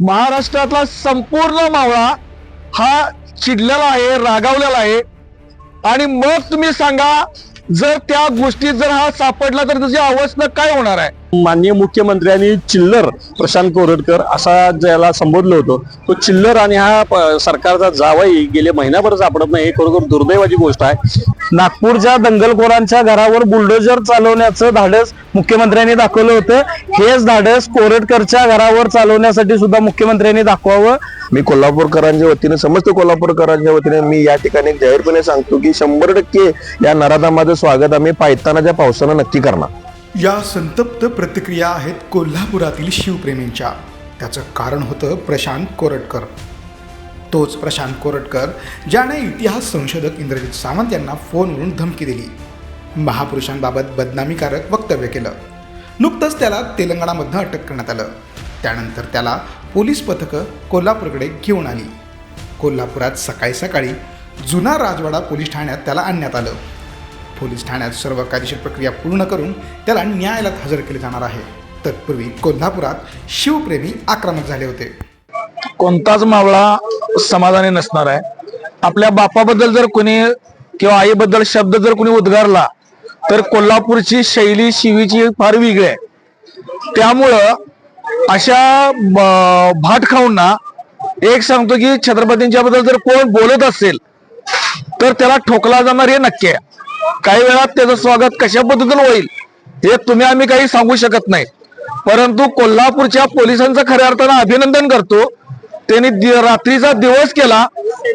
महाराष्ट्रातला संपूर्ण मावळा हा चिडलेला आहे रागावलेला आहे. आणि मग तुम्ही सांगा जर त्या गोष्टीत जर हा सापडला तर त्याची अवस्था काय होणार आहे? माननीय मुख्यमंत्र्यांनी चिल्लर प्रशांत कोरडकर असा ज्याला संबोधलं होतं तो चिल्लर आणि हा सरकारचा जावाई गेले महिनाभर सापडत नाही हे खरोखर दुर्दैवाची गोष्ट आहे. नागपूरच्या दंगलखोरांच्या घरावर बुलडोजर चालवण्याचं धाडस मुख्यमंत्र्यांनी दाखवलं होतं. हेच धाडस कोरडकरच्या घरावर चालवण्यासाठी सुद्धा मुख्यमंत्र्यांनी दाखवावं. मी कोल्हापूरकरांच्या वतीने समस्त कोल्हापूरकरांच्या वतीने मी या ठिकाणी जाहीरपणे सांगतो की शंभर टक्के या नराधामाचं स्वागत आम्ही पायतानाच्या पावसानं नक्की करणार. या संतप्त प्रतिक्रिया आहेत कोल्हापुरातील शिवप्रेमींच्या. त्याचं कारण होतं प्रशांत कोरटकर. तोच प्रशांत कोरटकर ज्याने इतिहास संशोधक इंद्रजित सावंत यांना फोनवरून धमकी दिली. महापुरुषांबाबत बदनामीकारक वक्तव्य केलं. नुकतंच त्याला तेलंगणामधनं अटक करण्यात आलं. त्यानंतर त्याला पोलीस पथकं कोल्हापूरकडे घेऊन आली. कोल्हापुरात सकाळी सकाळी जुना राजवाडा पोलीस ठाण्यात त्याला आणण्यात आलं. पोलीस ठाण्यात सर्व कायदेशीर प्रक्रिया पूर्ण करून त्याला न्यायालयात हजर केले जाणार आहे. तत्पूर्वी कोल्हापुरात शिवप्रेमी आक्रमक झाले होते. कोणताच मावळा समाधानी नसणार आहे. आपल्या बापाबद्दल जर कोणी किंवा आईबद्दल शब्द जर कोणी उद्गारला तर कोल्हापूरची शैली शिवीची फार वेगळी आहे. त्यामुळं अशा ब- भाट खाऊंना एक सांगतो की छत्रपतींच्या बद्दल जर कोण बोलत असेल तर त्याला ठोकला जाणार हे नक्की आहे. काही वेळात त्याचं स्वागत कशा पद्धतीनं होईल हे तुम्ही आम्ही काही सांगू शकत नाही. परंतु कोल्हापूरच्या पोलिसांचं खऱ्या अर्थानं अभिनंदन करतो. त्यांनी रात्रीचा दिवस केला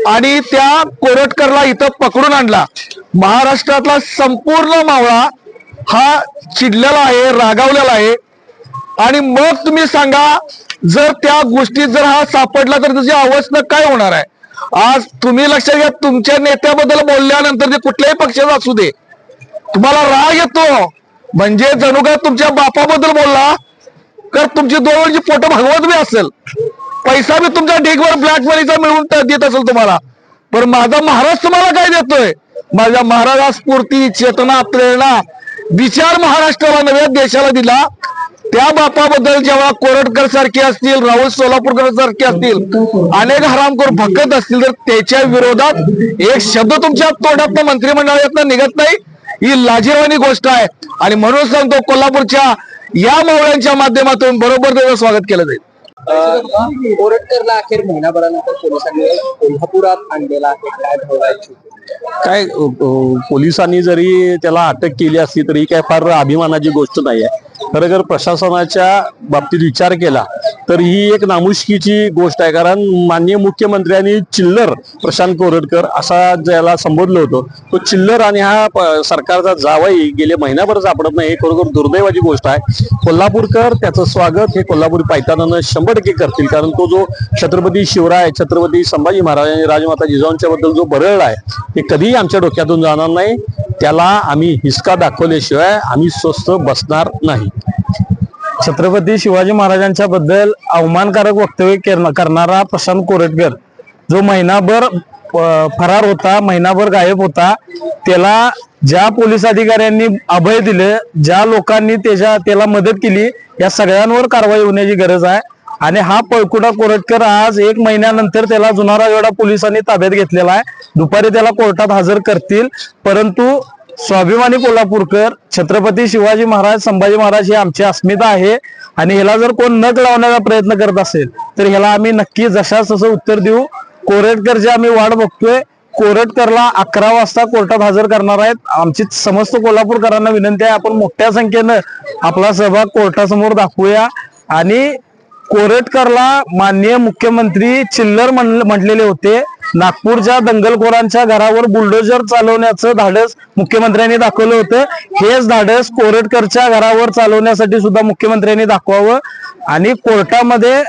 आणि त्या कोरटकरला इथं पकडून आणला. महाराष्ट्रातला संपूर्ण मावळा हा चिडलेला आहे रागावलेला आहे. आणि मग तुम्ही सांगा जर त्या गोष्टीत जर हा सापडला तर त्याची अवस्था काय होणार आहे? आज तुम्ही लक्षात घ्या तुमच्या नेत्याबद्दल बोलल्यानंतर ते कुठल्याही पक्षाचा असू दे. तुम्हाला राग येतो. म्हणजे जणू का तुमच्या बापाबद्दल बोलला तर तुमची दोन वेळची फोटो भगवत बी असेल. पैसा बी तुमच्या ढीगवर ब्लॅक मनीचा मिळवून देत असेल तुम्हाला. पण माझा महाराज तुम्हाला काय देतोय? माझ्या महाराजा स्फूर्ती चेतना प्रेरणा विचार महाराष्ट्राला नव्या देशाला दिला. त्या बापाबद्दल जेव्हा कोरटकर सारखे असतील राहुल सोलापूरकर सारखे असतील अनेक हरामखोर भक्कत असतील तर त्याच्या विरोधात एक शब्द तुमच्या तोंडात मंत्रिमंडळात निघत नाही. ही लाजीरवाणी गोष्ट आहे. आणि म्हणून सांगतो कोल्हापूरच्या या मावळ्यांच्या माध्यमातून बरोबर त्याचं स्वागत केलं जाईल. कोरटकरला अखेर महिनाभरानंतर पोलिसांनी कोल्हापुरात आणलेला आहे काय भावनाची काय पोलिसांनी जरी त्याला अटक केली असली तरी काय फार अभिमानाची गोष्ट नाही आहे. खरं जर प्रशासनाच्या बाबतीत विचार केला तर ही एक नामुष्कीची गोष्ट आहे. कारण माननीय मुख्यमंत्र्यांनी चिल्लर प्रशांत कोरडकर असा ज्याला संबोधलं होतं तो चिल्लर आणि हा प- सरकारचा जावाई गेले महिनाभर सापडत नाही हे खरोखर दुर्दैवाची गोष्ट आहे. कोल्हापूरकर त्याचं स्वागत हे कोल्हापूर पायतानानं शंभर टक्के करतील. कारण तो जो छत्रपती शिवराय छत्रपती संभाजी महाराज आणि राजमाता जिजाऊंच्या बद्दल जो बरळला आहे ते कधीही आमच्या डोक्यातून जाणार नाही. त्याला आम्ही हिसका दाखवल्याशिवाय आम्ही स्वस्त बसणार नाही. छत्रपती शिवाजी महाराजांच्या बद्दल अवमानकारक वक्तव्य करणारा प्रशांत कोरटकर जो महिनाभर फरार होता महिनाभर गायब होता त्याला ज्या पोलीस अधिकाऱ्यांनी अभय दिले ज्या लोकांनी त्याच्या त्याला मदत केली या सगळ्यांवर कारवाई होण्याची गरज आहे. आणि हा पळकुटा कोरटकर आज एक महिन्यानंतर त्याला जुना एवढा पोलिसांनी ताब्यात घेतलेला आहे. दुपारी त्याला कोर्टात हजर करतील. परंतु स्वाभिमानी कोल्हापूरकर छत्रपती शिवाजी महाराज संभाजी महाराज ही आमची अस्मिता आहे. आणि ह्याला जर कोण नक लावण्याचा प्रयत्न करत असेल तर ह्याला आम्ही नक्की जशाच तसं उत्तर देऊ. कोरटकरची आम्ही वाट बघतोय. कोरटकरला अकरा वाजता कोर्टात हजर करणार आहेत. आमची समस्त कोल्हापूरकरांना विनंती आहे आपण मोठ्या संख्येनं आपला सहभाग कोर्टासमोर दाखवूया. आणि कोरटकरला माननीय मुख्यमंत्री चिल्लर म्हण- म्हटलेले होते. नागपूरच्या दंगलखोरांच्या घरावर बुलडोजर चालवण्याचं धाडस मुख्यमंत्र्यांनी दाखवलं होतं. हेच धाडस कोरटकरच्या घरावर चालवण्यासाठी सुद्धा मुख्यमंत्र्यांनी दाखवावं. आणि कोर्टामध्ये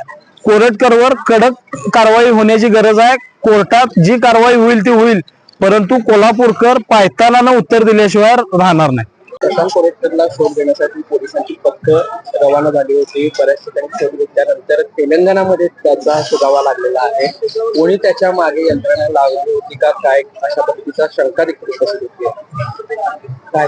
कोरटकरवर कडक कारवाई होण्याची गरज आहे. कोर्टात जी कारवाई होईल ती होईल. परंतु कोल्हापूरकर पायतानानं उत्तर दिल्याशिवाय राहणार नाही. प्रशांत कोरेटकरला शोध देण्यासाठी पोलिसांची पथक रवाना झाली होती. बऱ्याच ठिकाणी शोध घेतल्यानंतर तेलंगणामध्ये त्याचा शोधावा लागलेला आहे. कोणी त्याच्यामागे यंत्रणा लावली होती का? काय? अशा पद्धतीचा शंका देखील उपस्थित होती. काय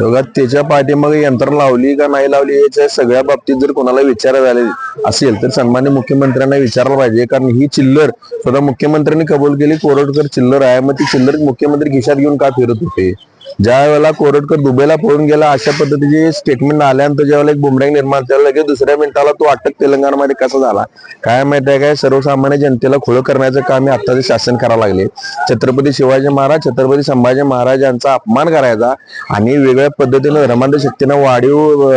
बघा त्याच्या पाठीमागे यंत्रणा लावली का नाही लावली याच्या सगळ्या बाबतीत जर कोणाला विचार झाले असेल तर सन्मान्य मुख्यमंत्र्यांना विचारलं पाहिजे. कारण ही चिल्लर स्वतः मुख्यमंत्र्यांनी कबूल केली कोरटकर चिल्लर आहे. मग ती चिल्लर मुख्यमंत्री खिशात घेऊन का फिरत होते? ज्या वेळेला कोरटकर दुबईला पळून गेला अशा पद्धतीचे स्टेटमेंट आल्यानंतर ज्यावेळेला एक बुमरँग निर्माण झाला लगेच दुसऱ्या मिनिटाला तो अटक तेलंगणामध्ये कसा झाला? काय माहिती आहे काय? सर्वसामान्य जनतेला खुलं करण्याचं काम हे आत्ताचे शासन करावं लागले. छत्रपती शिवाजी महाराज छत्रपती संभाजी महाराज यांचा अपमान करायचा आणि वेगळ्या पद्धतीनं धर्मांध शक्तीनं वाढीव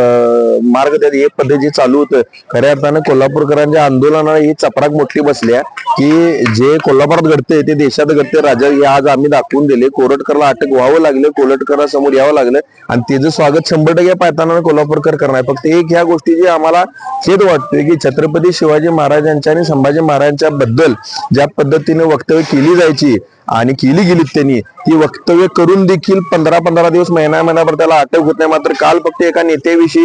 मार्ग त्यात हे पद्धती चालू होतं. खऱ्या अर्थानं कोल्हापूरकरांच्या आंदोलनाला ही चपराक मोठी बसल्या की जे कोल्हापुरात घडते ते देशात घडते राजा हे आज आम्ही दाखवून दिले. कोरटकरला अटक व्हावं लागलं कोरटकरला समोर यावं लागलं. आणि त्याचं स्वागत शंभर टक्के पाहताना कोल्हापूरकर करणार फक्त एक ह्या गोष्टीची आम्हाला खेद वाटतोय की छत्रपती शिवाजी महाराजांच्या आणि संभाजी महाराजांच्या बद्दल ज्या पद्धतीने वक्तव्य केली जायची आणि केली गेली त्यांनी ती वक्तव्य करून देखील पंधरा पंधरा दिवस महिना महिनाभर त्याला अटक होत नाही मात्र काल फक्त एका नेत्याविषयी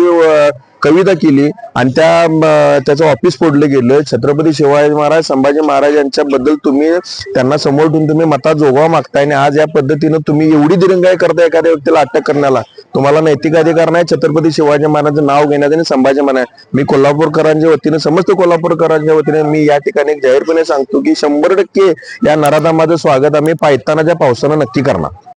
कविता केली आणि त्या त्याचं ऑफिस फोडलं गेलं. छत्रपती शिवाजी महाराज संभाजी महाराज यांच्याबद्दल तुम्ही त्यांना समोर ठेवून तुम्ही मतात जोगवा मागताय आणि आज या पद्धतीनं तुम्ही एवढी दिरंगाई करताय एखाद्या व्यक्तीला अटक करण्याला. तुम्हाला नैतिक अधिकार नाही छत्रपती शिवाजी महाराजांचं नाव घेण्यात आणि संभाजी महाराज. मी कोल्हापूरकरांच्या वतीनं समस्त कोल्हापूरकरांच्या वतीने मी या ठिकाणी जाहीरपणे सांगतो की शंभर टक्के या नराधामाचं स्वागत आम्ही पायतानाच्या पावसानं नक्की करणार.